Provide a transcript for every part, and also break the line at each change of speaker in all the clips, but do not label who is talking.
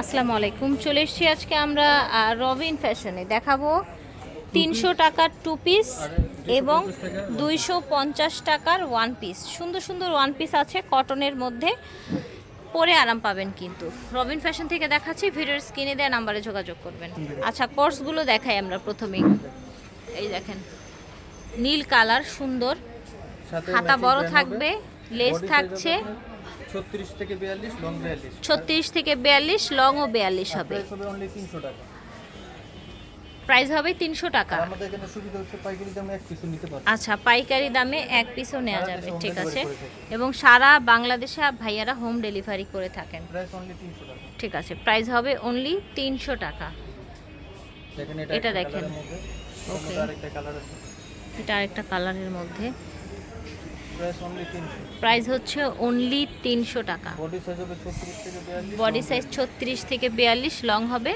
আসসালামু আলাইকুম। চলে এসেছি আজকে আমরা রবিন ফ্যাশনে। দেখাবো তিনশো টাকার টু পিস এবং দুইশো পঞ্চাশ টাকার ওয়ান পিস সুন্দর সুন্দর ওয়ান পিস আছে কটনের মধ্যে। পরে আরাম পাবেন কিন্তু। রবিন ফ্যাশন থেকে দেখাচ্ছি ভিডিওর স্ক্রিনে দেওয়া নাম্বারে যোগাযোগ করবেন। আচ্ছা কোর্সগুলো দেখাই আমরা প্রথমেই। এই দেখেন নীল কালার সুন্দর। হাতা বড় থাকবে। লেস থাকছে।
36 থেকে 42 লং 42
ছত্রিশ থেকে বিয়াল্লিশ লং ও বিয়াল্লিশ হবে।
প্রাইস হবে অনলি 300 টাকা।
প্রাইস হবে তিনশো টাকা।
আমাদের এখানে সুবিধা হচ্ছে পাইকারি দামে এক পিস নিতে পারবেন
আচ্ছা পাইকারি দামে এক পিসও নেওয়া যাবে ঠিক আছে। এবং সারা বাংলাদেশে ভাইয়ারা হোম ডেলিভারি করে থাকেন।
প্রাইস অনলি 300 টাকা।
ঠিক আছে প্রাইস হবে অনলি তিনশো টাকা।
দেখেন
এটা দেখেন।
ওকে আরেকটা কালার আছে।
এটা আরেকটা কালারের মধ্যে।
প্রাইস অনলি 300
প্রাইস হচ্ছে অনলি তিনশো টাকা।
বডি সাইজ হবে 36 থেকে 42
বডি সাইজ ছত্রিশ থেকে বিয়াল্লিশ লং হবে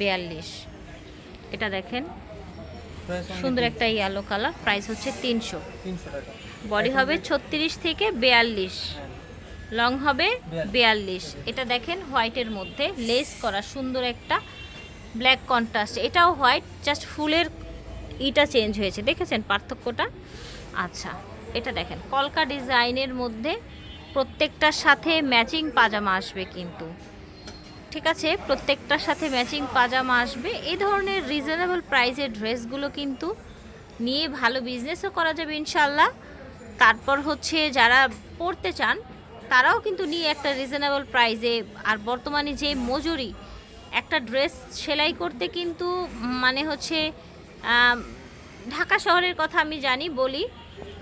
বিয়াল্লিশ। এটা দেখেন। সুন্দর একটা ইয়েলো কালার প্রাইস হচ্ছে তিনশো। বডি হবে ছত্রিশ থেকে বিয়াল্লিশ।
হ্যাঁ।
লং হবে
বিয়াল্লিশ।
বিয়াল্লিশ। এটা দেখেন হোয়াইটের মধ্যে লেস করা সুন্দর একটা ব্ল্যাক কন্ট্রাস্ট এটাও হোয়াইট জাস্ট ফুলের ইটা চেঞ্জ হয়েছে। দেখেছেন পার্থক্যটা? আচ্ছা। এটা দেখেন, কলকা ডিজাইনের মধ্যে প্রত্যেকটার সাথে ম্যাচিং পাজামা আসবে কিন্তু। ঠিক আছে, প্রত্যেকটার সাথে ম্যাচিং পাজামা আসবে। এই ধরনের রিজনেবল প্রাইসের ড্রেসগুলো কিন্তু নিয়ে ভালো বিজনেসও করা যাবে ইনশাল্লাহ তারপর হচ্ছে যারা পড়তে চান, তারাও কিন্তু নিয়ে একটা রিজনেবল প্রাইসে আর বর্তমানে যে মজুরি, একটা ড্রেস সেলাই করতে কিন্তু মানে হচ্ছে ঢাকা শহরের কথা আমি জানি, বলি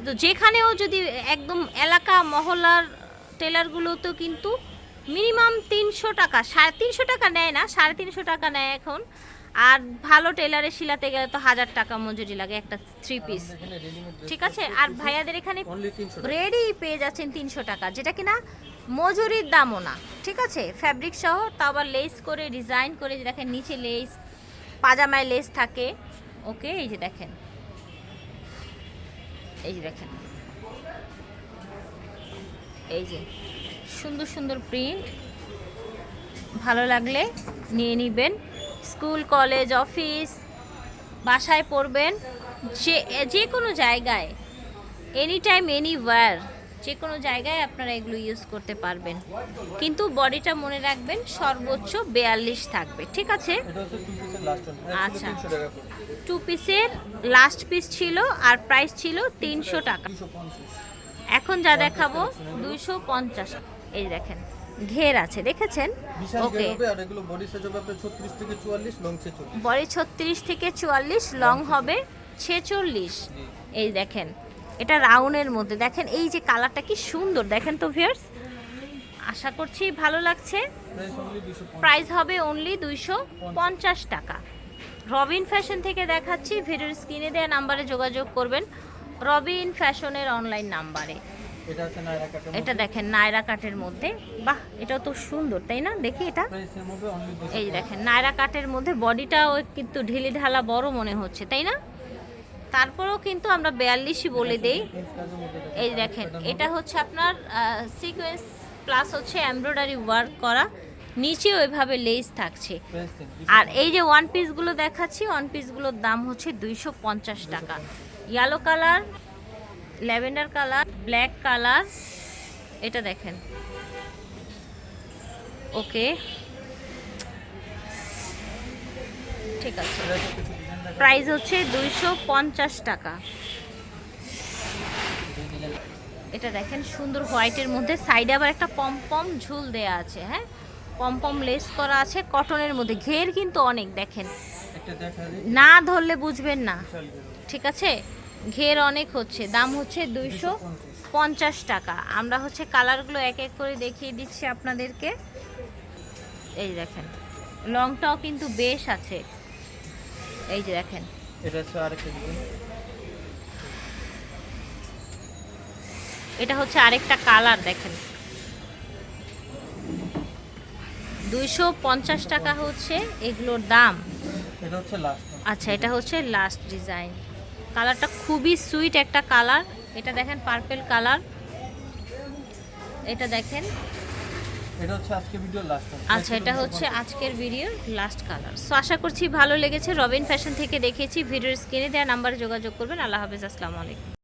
তো যেখানেও যদি একদম এলাকা মহল্লার টেলারগুলোতেও কিন্তু মিনিমাম তিনশো টাকা সাড়ে তিনশো টাকা নেয় না সাড়ে তিনশো টাকা নেয় এখন। আর ভালো টেলারে শিলাতে গেলে তো হাজার টাকা মজুরি লাগে একটা থ্রি পিস ঠিক আছে? আর ভাইয়াদের এখানে
অনলি 300 টাকা।
রেডি পেয়ে যাচ্ছেন তিনশো টাকা যেটা কিনা মজুরির দামও না। ঠিক আছে? ফ্যাব্রিক সহ তা আবার লেস করে ডিজাইন করে যে দেখেন নিচে লেস পাজামায় লেস থাকে। ওকে এই যে দেখেন। এই যে দেখেন। এই যে, সুন্দর সুন্দর প্রিন্ট ভালো লাগলে নিয়ে নেবেন। স্কুল, কলেজ, অফিস, বাসায় পড়বেন। যে যে কোনো জায়গায় এনি টাইম এনি ওয়্যার যে কোনো জায়গায় আপনারা এগুলো ইউজ করতে পারবেন। কিন্তু বডিটা মনে রাখবেন সর্বোচ্চ বেয়াল্লিশ থাকবে ঠিক আছে?
ওয়ান
আচ্ছা।
300 টাকা করে।
টু পিসের লাস্ট পিস ছিল আর প্রাইস ছিল তিনশো টাকা। এখন যা দেখাবো দুইশো পঞ্চাশ। এই দেখেন ঘের আছে দেখেছেন? ওকে
গের হবে আর এগুলো বডি সাইজ হবে আপনার 36 থেকে 44 লং 46
বডি ছত্রিশ থেকে চুয়াল্লিশ লং হবে ছেচল্লিশ। এই দেখেন এটা রাউন্ডের মধ্যে। দেখেন এই যে কালারটা কি সুন্দর। দেখেন তো ভিউয়ার্স আশা করছি ভালো লাগছে।
প্রাইস অনলি 250
প্রাইস হবে অনলি দুইশো পঞ্চাশ টাকা। রবিন ফ্যাশন থেকে দেখাচ্ছি ভিডিওর স্ক্রিনে দেওয়া নাম্বারে যোগাযোগ করবেন। রবিন ফ্যাশনের অনলাইন নাম্বারে
এটা
দেখেন নায়রা কাটের মধ্যে। বাহ এটাও তো সুন্দর তাই না? দেখি এটা।
প্রাইস সেম হবে অনলি 200
এই দেখেন নায়রা কাটের মধ্যে বডিটাও কিন্তু ঢিলি ঢালা বড় মনে হচ্ছে তাই না? তারপরেও কিন্তু আমরা বিয়াল্লিশই বলে দেই। এই দেখেন, এটা হচ্ছে আপনার সিকোয়েন্স প্লাস হচ্ছে এমব্রয়ডারি ওয়ার্ক করা। নিচে ওইভাবে লেস থাকছে। আর এই যে ওয়ান পিসগুলো দেখাচ্ছি ওয়ান পিসগুলোর দাম হচ্ছে দুইশো পঞ্চাশ টাকা। Yellow colour lavender colour black colour এটা দেখেন। ওকে ঠিক আছে। প্রাইস হচ্ছে দুইশো পঞ্চাশ টাকা। এটা দেখেন সুন্দর হোয়াইটের মধ্যে। সাইডে আবার একটা পমপম ঝুল দেয়া আছে হ্যাঁ? পমপম লেস করা আছে কটনের মধ্যে। ঘের কিন্তু অনেক দেখেন। না ধরলে বুঝবেন না। ঠিক আছে? ঘের অনেক হচ্ছে। দাম হচ্ছে দুইশো পঞ্চাশ টাকা। আমরা হচ্ছে কালারগুলো এক এক করে দেখিয়ে দিচ্ছি আপনাদেরকে। এই দেখেন লংটাও কিন্তু বেশ আছে। এই যে দেখেন।
এটা হচ্ছে আরেকটা ডিজাইন
এটা হচ্ছে আরেকটা কালার দেখেন। দুইশো পঞ্চাশ টাকা হচ্ছে এগুলোর দাম। আচ্ছা এটা হচ্ছে লাস্ট ডিজাইন কালারটা খুবই সুইট একটা কালার। এটা দেখেন পার্পেল কালার। এটা দেখেন আচ্ছা এটা হচ্ছে আজকের ভিডিওর লাস্ট কালার সো আশা করছি ভালো লেগেছে। রবিন ফ্যাশন থেকে দেখেছি। ভিডিওর স্ক্রিনে দেওয়া নাম্বারে যোগাযোগ করবেন। আল্লাহ হাফেজ। আসসালামু আলাইকুম।